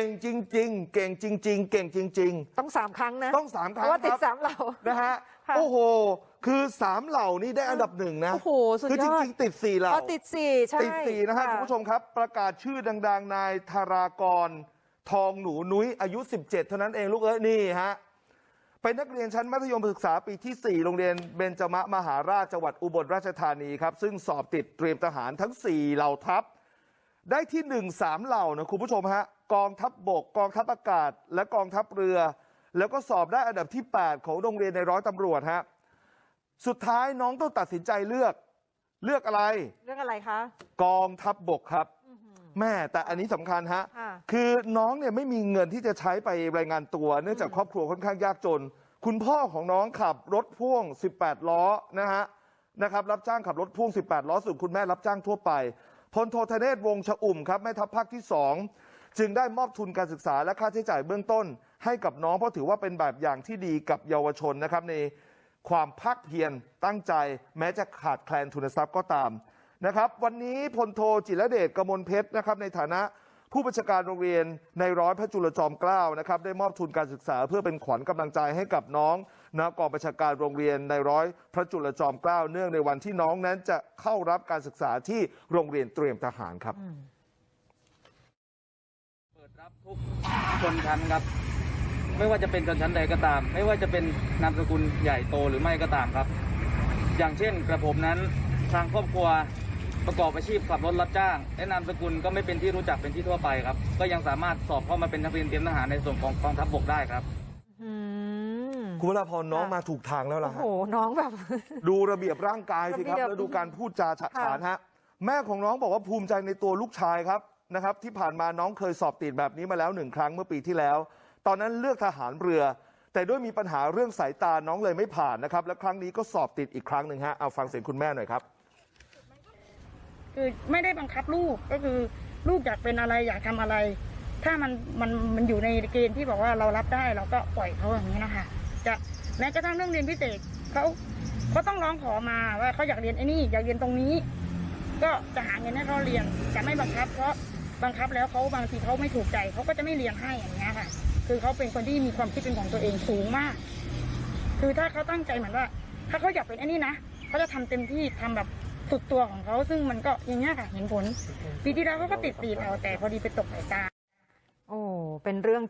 ก่งจริง ๆ เก่งจริง ๆ เก่งจริง ต้องสามครั้งนะๆ ต้องสามคเพรั้งราะว่าติดครับสามเหล่า นะฮะค่ะ โอ้โห คือสามเหล่านี่ได้อันดับหนึ่งนะ โอ้โห สุดคือยจอดริง ๆ ติดสี่เหล่า อ๋อติดสี่ใช่ติดสี่นะฮะคุณผู้ชมครับประกาศชื่อดัง ๆ นายธารากร ทองหนูนุ้ยอายุ 17 เท่านั้นเองลูกเอ้ยนี่ฮะเป็นนักเรียนชั้นมัธยมศึกษาปีที่ 4 โรงเรียนเบญจมะมหาราชจังหวัดอุบลราชธานีครับ ซึ่งสอบติดเตรียมทหารทั้ง 4 เหล่าทัพ ได้ที่1 3เหล่านะคุณผู้ชมฮะกองทัพบบกกองทัพอากาศ และกองทัพเรือ แล้วก็สอบได้อันดับที่ 8 ของโรงเรียนในร้อยตำรวจฮะสุดท้ายน้องต้องตัดสินใจเลือก เลือกอะไร เรื่องอะไรคะ กองทัพบบกครับ แม่แต่อันนี้สำคัญฮะค่ะ คือน้องเนี่ยไม่มีเงินที่จะใช้ไปรายงานตัว เนื่องจากครอบครัวค่อนข้างยากจน คุณพ่อของน้องขับรถพ่วง 18 ล้อนะฮะนะครับ รับจ้างขับรถพ่วง 18 ล้อส่วนคุณแม่รับจ้างทั่วไป พลโทธเนศวงศ์ชอุ่มครับแม่ทัพภาคที่ 2 จึงได้มอบทุนการศึกษาและค่าใช้จ่ายเบื้องต้น ให้กับน้องเพราะถือว่าเป็นแบบอย่างที่ดีกับเยาวชนนะครับในความภาคเพียรตั้งใจ แม้จะขาดแคลนทุนทรัพย์ก็ตามนะครับ วันนี้พลโทจิรเดชกมลเพชรนะครับในฐานะ ผู้บัญชาการโรงเรียนในร้อยพระจุลจอมเกล้านะครับได้มอบทุนการศึกษาเพื่อเป็นขวัญกำลังใจให้กับน้องนะกองบัญชาการโรงเรียนในร้อยพระจุลจอมเกล้าเนื่องในวันที่น้องนั้นจะเข้ารับการศึกษาที่โรงเรียนเตรียมทหารครับเปิดรับทุกชนชั้นครับ ไม่ว่าจะเป็นชนชั้นใดก็ตาม ไม่ว่าจะเป็นนามสกุลใหญ่โตหรือไม่ก็ตามครับ อย่างเช่นกระผมนั้นทางครอบครัว ประกอบอาชีพขับรถรับจ้างและนามสกุลก็ไม่เป็นที่รู้จักเป็นที่ทั่วไปครับ ก็ยังสามารถสอบเข้ามาเป็นนักเรียนเตรียมทหารในส่วนของกองทัพบกได้ครับอืมคุณวราพรน้องค่ะมาถูกทางแล้วโอ้ล่ะโหฮะน้องแบบ ดูระเบียบร่างกายสิครับ ระเบียบ แล้วดูการพูดจาฉะค่ะฉานฮะ แม่ของน้องบอกว่าภูมิใจในตัวลูกชายครับนะครับ ที่ผ่านมาน้องเคยสอบติดแบบนี้มาแล้วหนึ่งครั้งเมื่อปีที่แล้ว ตอนนั้นเลือกทหารเรือ แต่ด้วยมีปัญหาเรื่องสายตาน้องเลยไม่ผ่านนะครับ และครั้งนี้ก็สอบติดอีกครั้งหนึ่งฮะเอาฟังเสียงคุณแม่หน่อยครับ คือไม่ได้บังคับลูกก็คือลูกอยากเป็นอะไรอยากทำอะไร ถ้ามันมันมันอยู่ในเกณฑ์ที่บอกว่าเรารับได้เราก็ปล่อยเขาอย่างนี้นะคะจะแม้กระทั่งเรื่องเรียนพิเศษเขาเขาต้องร้องขอมาว่าเขาอยากเรียนไอ้นี่อยากเรียนตรงนี้ ก็จะหาเงินให้เขาเรียนจะไม่บังคับ เพราะบังคับแล้วเขาบางทีเขาไม่ถูกใจเขาก็จะไม่เรียนให้อย่างเงี้ยค่ะ คือเขาเป็นคนที่มีความคิดเป็นของตัวเองสูงมาก คือถ้าเขาตั้งใจเหมือนว่า ถ้าเขาอยากเป็นไอ้นี่นะเขาจะทำเต็มที่ทำแบบ สุดตัวของเขาซึ่งมันก็อย่างเงี้ยค่ะเห็นผลปีที่แล้วเขาก็ติดปีเราแต่พอดีไปตกสายตา โอ้ เป็นเรื่อง